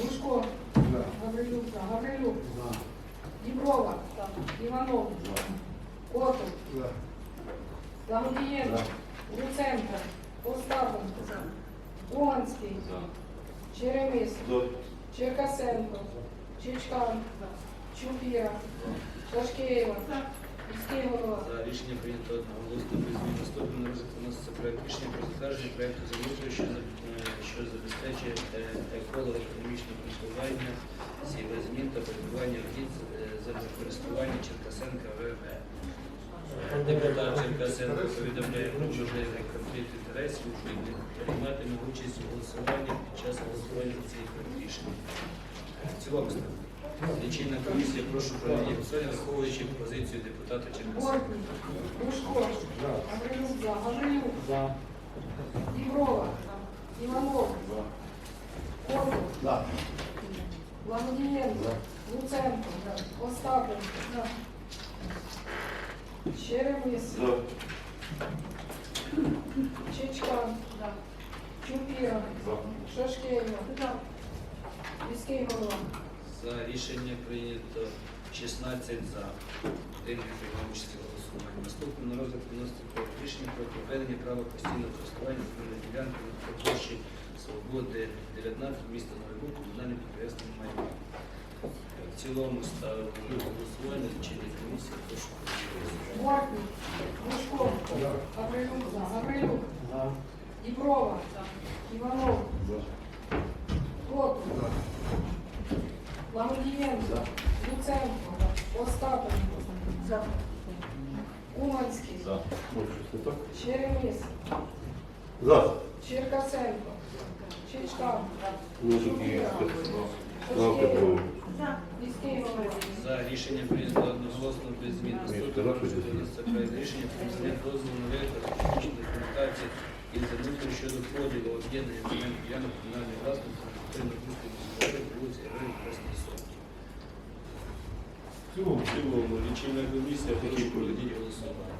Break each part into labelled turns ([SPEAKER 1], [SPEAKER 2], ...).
[SPEAKER 1] Лужко, Гаврилюк, за. Гаврилюк, Діброва, Іванов, Котов, Лагодієнко, Луценко, Остапенко, Уманський, Черемис, Черкасенко, Чичкан, Чупіра, Шашкеєва,
[SPEAKER 2] За рішення прийнято одноголосно без змін. Наступний на розгляд виноситься проект рішення про затвердження проекту землеустрою, що, е, що забезпечує е, еколого-економічне користування, сівозмін та перебування робіт е, землекористування Черкасенка ВВ. Депутат Черкасенко повідомляє про можливий конфлікт інтересів і не прийматиме участь у голосуванні під час голосування за цих рішень. В цілому ставимо. Лічильна комісія, прошу проведення голосування, враховуючи позицію депутата Черкасенка.
[SPEAKER 1] Бортник, Лужко, Гаврилюк, за. Гаврилюк, Діброва, Іванов, Котов, Лагодієнко, Луценко, Остапенко, Черемис, Чичкан, Чупіра, Шашкеєва, міський голова.
[SPEAKER 2] За рішення прийнято 16 за. Один не приймав участь у голосуванні. На розгляд виноситься проект рішення про проведення права постійного користування земельної ділянки на площі Свободи 19 міста Новий Буг, комунальне підприємство майна. В цілому ставимо на голосування лічильні комісії. Прошу.
[SPEAKER 1] Бортник, Лужко, Гаврилюк, за. Гаврилюк, Діброва, Іванов, Котов, Лагодієнко, Луценко, Остапенко, Уманський, Черемис, Черкасенко, Чичкан, Чупіра, Шашкеєва, міський голова.
[SPEAKER 2] За рішення прийнято одноголосно без змін. Наступне рішення. Про надання дозволу на виготовлення технічної документації із землеустрою щодо поділу об'єднання земельних ділянок комунальної власності на території Бузької міської ради вулиці Героїв Красної Сотні. В цілому лічильна комісія прошу проведіть голосування.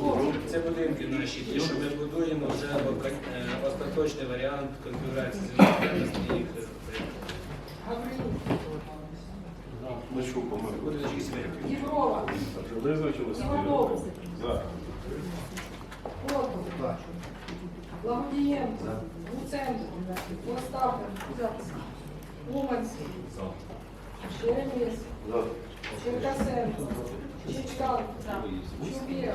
[SPEAKER 1] Бортник,
[SPEAKER 2] Це будинки наші, ті, що ми будуємо, вже ока- е, остаточний варіант конфігурації земельних ділянок і їх.
[SPEAKER 1] Гаврилюк,
[SPEAKER 2] на чиїсь варіанти.
[SPEAKER 1] Діброва, Котов, Лагодієнко, Остапенко, Уманський, Черемис, Черкасенко, Чичкан, Чупіра,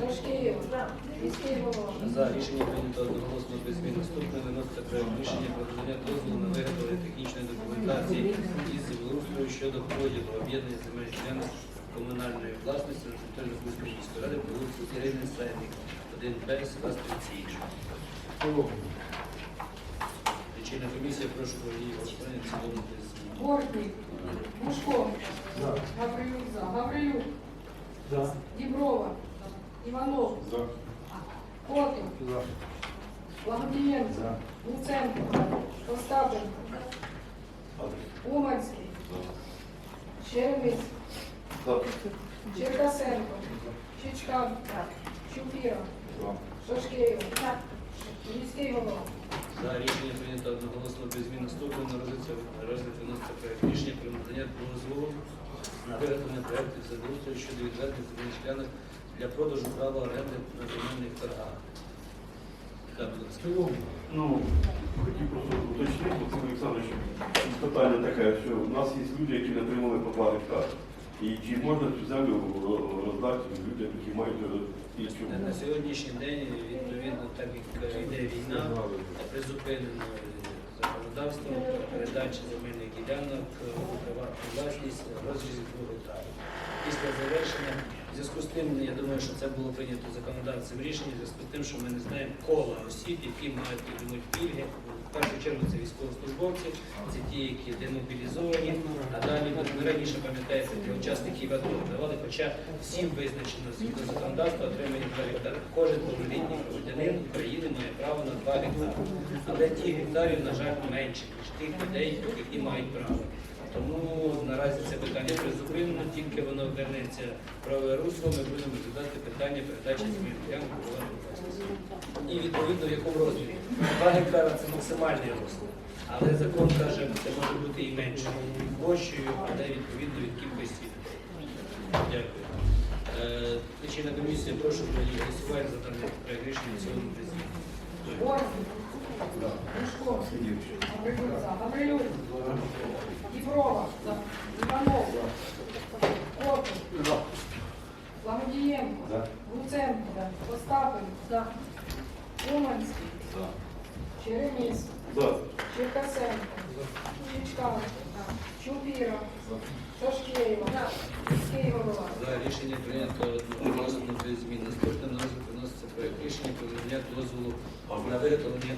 [SPEAKER 1] Шашкеєва, міський голова.
[SPEAKER 2] За рішення прийнято одноголосно без змін. Наступне виноситься проект рішення про надання дозволу на виготовлення технічної документації із землеустрою щодо поділу об'єднання ділянок комунальної власності на території Бузької міської ради по вулиці Ірини Сенник, 1Б, села Стрільційча. Лічильна комісія, прошу голосування в цілому без змін.
[SPEAKER 1] Бортник, Мушко, Гаврилюк, за. Гаврилюк, Діброва, Іванов, Котов, Лагодієнко, Луценко, Остапенко, Уманський, Черемис, Черкасенко, Чичкан, Чупіра, Шашкеєва, міський голова.
[SPEAKER 2] За рішення прийнято одноголосно без змін наступного на розгляд розгляд виноситься проект рішення про надання дозволу на виготовлення проєктів землеустрою щодо відведення земельних ділянок для продажу права оренди на земельних торгах. Так, будь ласка.
[SPEAKER 3] Ну, хотів просто уточнити, Максим Олександрович, питання таке, що в нас є люди, які не отримали по 2 гектари. І чи можна цю землю роздати людям, які мають?
[SPEAKER 2] На сьогоднішній день, відповідно, так як йде війна, призупинено законодавством передачі земельних ділянок у приватну власність розрізі гектарів. Після завершення, в зв'язку з тим, я думаю, що це було прийнято законодавцем рішення, в зв'язку з тим, що ми не знаємо кола осіб, які мають пільги. Першу чергу це військовослужбовці, це ті, які демобілізовані, а далі ми раніше пам'ятаєте, учасники АТО давали, хоча всім визначено згідно законодавства отримані 2 гектари. Кожен повнолітній громадянин України має право на 2 гектари. Але ті гектарів, на жаль, менше, ніж тих людей, які мають право. Тому наразі це питання призупинено, тільки воно вернеться в правове русло, ми будемо розглядати питання передачі земельних ділянок. І відповідно в якому розмірі. 2 гектара це максимальний розмір. Але закон каже, це може бути і менше площею, але відповідно від кількості. Дякую. Е, Лічильна комісія, прошу голосувати за даний проект рішення в цілому
[SPEAKER 1] Лужко. Гаврилюк. За. Іванов. Котов. Лагодієнко. Луценко. Остапенко. Уманський. Череміс. Черкасенко. Чичкан. Чупіра. Голова.
[SPEAKER 2] За рішення прийнято одноголосно без змін. Наступним на розгляд виноситься проект рішення про надання дозволу на виготовлення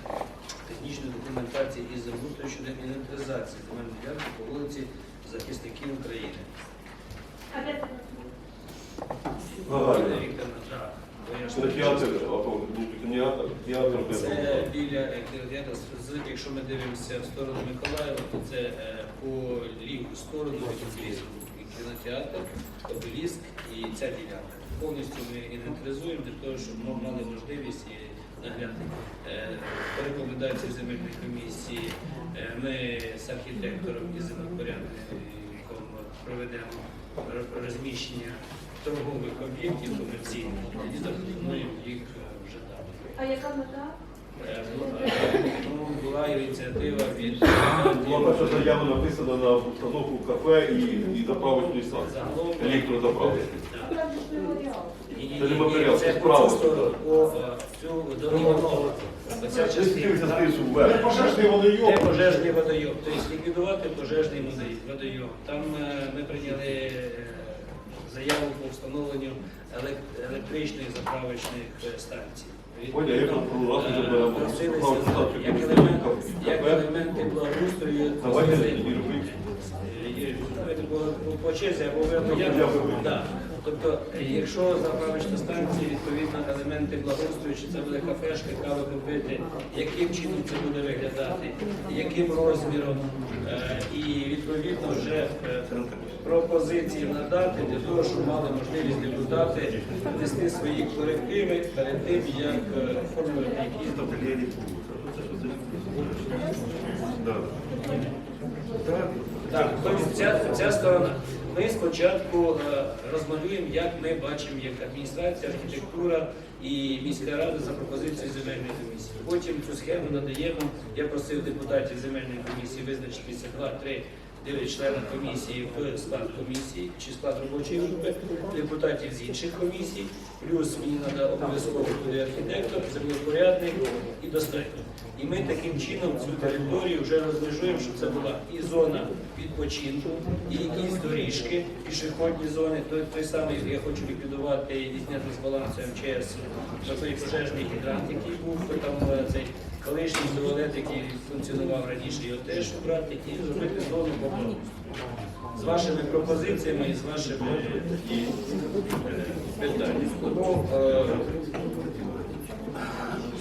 [SPEAKER 2] технічної документації із землеустрою щодо інвентаризації земельної ділянки по вулиці Захисників України.
[SPEAKER 3] Це
[SPEAKER 2] біля, якщо ми дивимося в сторону Миколаєва, то це е, по ліву сторону Кінотеатр, обеліск і ця ділянка. Повністю ми інвентаризуємо для того, щоб ми мали можливість і наглядати. Е, рекомендації земельної комісії е, ми з архітектором і землепорядником проведемо розміщення торгових об'єктів комерційних і запропонуємо їх е, вже дати.
[SPEAKER 4] А яка мета?
[SPEAKER 2] Ну, була ініціатива від
[SPEAKER 3] Була перша заява написана на установку кафе і, і заправочний станції.
[SPEAKER 2] загалом. І- і-
[SPEAKER 3] Це не матеріал, це справа.
[SPEAKER 2] по цю до Оця
[SPEAKER 3] Десь
[SPEAKER 2] частина.
[SPEAKER 3] дивиться
[SPEAKER 2] так?
[SPEAKER 3] знизу вверх.
[SPEAKER 5] Пожежний водойом.
[SPEAKER 2] Пожежний водойом, тобто ліквідувати пожежний водой- водойом. Там е, ми прийняли е, заяву по встановленню елек- електричних заправочних е, станцій.
[SPEAKER 3] Понял, я тут раз уже
[SPEAKER 2] е,
[SPEAKER 3] беремо.
[SPEAKER 2] за- як елементи благоустрою.
[SPEAKER 3] Давайте.
[SPEAKER 2] Е, по, черзі, або ви Тобто, якщо заправочна станція, відповідно, елементи благоустрою, чи це буде кафешка, кави купити, яким чином це буде виглядати, яким розміром, е, і відповідно вже е, пропозиції надати для того, щоб мали можливість депутати внести свої корективи перед тим, як е, оформлювати якісь. Так, тобто ця, ця сторона. Ми спочатку е, розмалюємо, як ми бачимо, як адміністрація, архітектура і міська рада за пропозицією земельної комісії. Потім цю схему надаємо. Я просив депутатів земельної комісії визначитися 2-3 9 членів комісії в склад комісії чи склад робочої групи, депутатів з інших комісій, плюс мені треба обов'язково буде архітектор, землепорядник і достатньо. І ми таким чином цю територію вже розмежуємо, щоб це була і зона відпочинку, і якісь доріжки, пішохідні зони. Той, той самий я хочу ліквідувати і зняти з балансу МЧС той пожежний гідрант, який був там е, цей колишній туалет, який функціонував раніше, його теж обрати і зробити зону побудову. З вашими пропозиціями і з вашими е, е, питаннями. Тому е,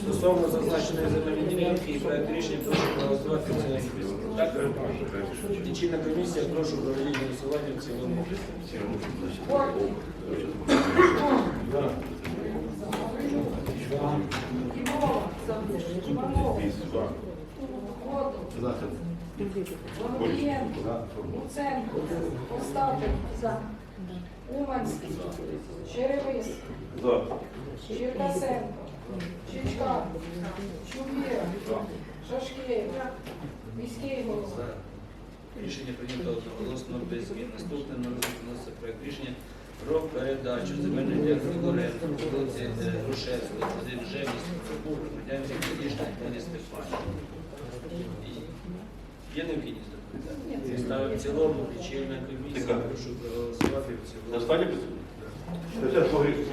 [SPEAKER 2] Стосовно зазначеної земельної ділянки і проект рішення прошу проголосувати в цілому. Так, лічильна комісія, прошу проведіть голосування в цілому.
[SPEAKER 1] Борзий. Котов. Луценко. Остапенко. Уманський. Черемис.
[SPEAKER 3] За.
[SPEAKER 1] Черкасенко. Чичкан. Чубіра. Шашкеєва. Міський голова.
[SPEAKER 2] Рішення прийнято одноголосно без змін. Наступне на розгляд вноситься проект рішення про передачу земельної ділянки в оренду вулиці е, Грушевської, 1 Ж, місто Кубур, громадянці Кадішна Пані Стефанівна. Є необхідність доповідати? Ставимо в цілому, лічильна комісія, прошу проголосувати в цілому.
[SPEAKER 3] Останнє питання? Це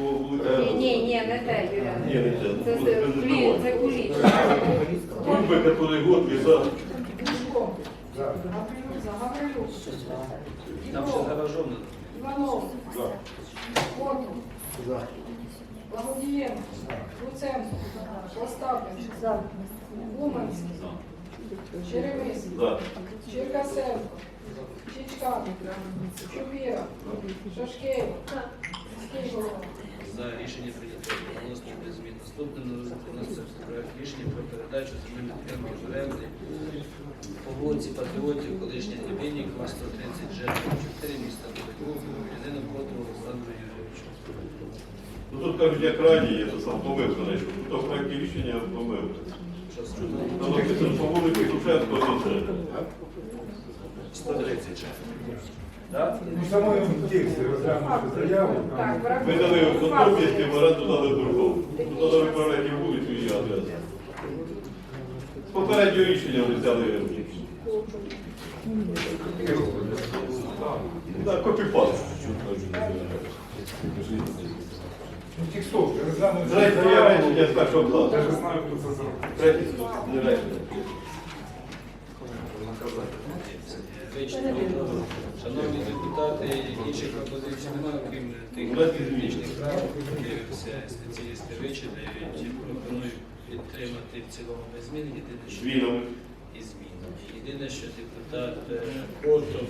[SPEAKER 3] вулиця.
[SPEAKER 4] Ні, ні, не те, Юля.
[SPEAKER 3] Ні, не те.
[SPEAKER 4] Це це кулі, це кулі.
[SPEAKER 3] Бульби, который год і за.
[SPEAKER 1] Гаврилюк. За. Гаврилюк.
[SPEAKER 2] Там ще
[SPEAKER 1] Діброва.
[SPEAKER 2] гаражом надо.
[SPEAKER 1] Іванов.
[SPEAKER 3] За.
[SPEAKER 1] Котов. Лагодієнко. Луценко. Остапенко. Уманський. Черемис,
[SPEAKER 3] За.
[SPEAKER 1] Черкасенко, Чичкан, Чубіра, міський голова.
[SPEAKER 2] За рішення прийнято голосно без змін. Наступне на розгляд вноситься проект рішення про передачу земельних ділянок з оренди по вулиці Патріотів, колишня Лебіднікова, 130 Ж, 4 міста Новий Громадянину Котову Олександру Юрійовичу.
[SPEAKER 3] Ну тут кажуть, як раді є, то сам помилка знайшов. Тут в рішення помилка.
[SPEAKER 2] Що сказано?
[SPEAKER 3] Там написано по вулиці Шевченко, інше.
[SPEAKER 2] 130 Так?
[SPEAKER 5] Ну, в тексті розглянути заяву.
[SPEAKER 4] Так.
[SPEAKER 3] Ми дали в одному місці, оренду дали другому. Тут треба виправляти вулицю і адресу. Попереднього рішення вони взяли. Так, копіпаст.
[SPEAKER 5] Ну, текстовки, розглянути
[SPEAKER 3] рішення з першого
[SPEAKER 5] Я вже знаю, хто це зробив.
[SPEAKER 3] Не.
[SPEAKER 2] Шановні депутати, інших пропозицій немає, крім тих технічних прав, дивимося, спеціалісти вичитають, пропонують підтримати в цілому без змін. Єдине, що
[SPEAKER 3] Звінами.
[SPEAKER 2] і змінами. Єдине, що депутат е, Котов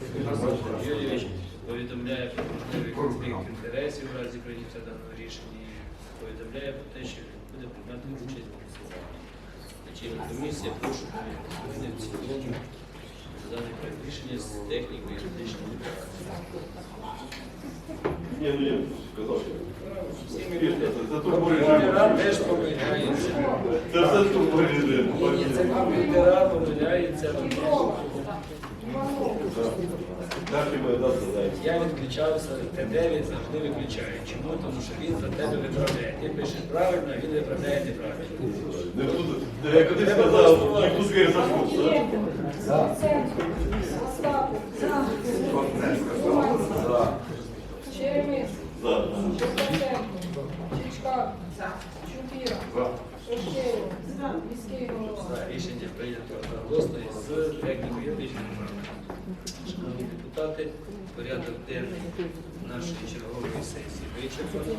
[SPEAKER 2] Юрійович повідомляє про можливий конфлікт інтересів в разі прийняття даного рішення і повідомляє про те, що він буде приймати участь в голосуванні. Лічильна комісія прошу прийняти в цілому даний проект рішення з технікою юридичними
[SPEAKER 3] Ні, ну я сказав. що
[SPEAKER 2] Лідера
[SPEAKER 3] буде.
[SPEAKER 2] теж помиляється.
[SPEAKER 3] Це все буде.
[SPEAKER 2] Ні, ні, це лідера помиляється. Я відключався, Т9 завжди виключаю. Чому? Тому що він за тебе виправляє. Ти пишеш правильно, а він виправляє неправильно.
[SPEAKER 3] Не буду. Я куди сказав, не
[SPEAKER 1] Черемис,
[SPEAKER 3] За.
[SPEAKER 1] Черкасенко, Чичкан, Чубіра,
[SPEAKER 2] Рішення прийнято одноголосно з техніко-юридичним правом. Шановні депутати, порядок денний нашої чергової сесії вичерпано.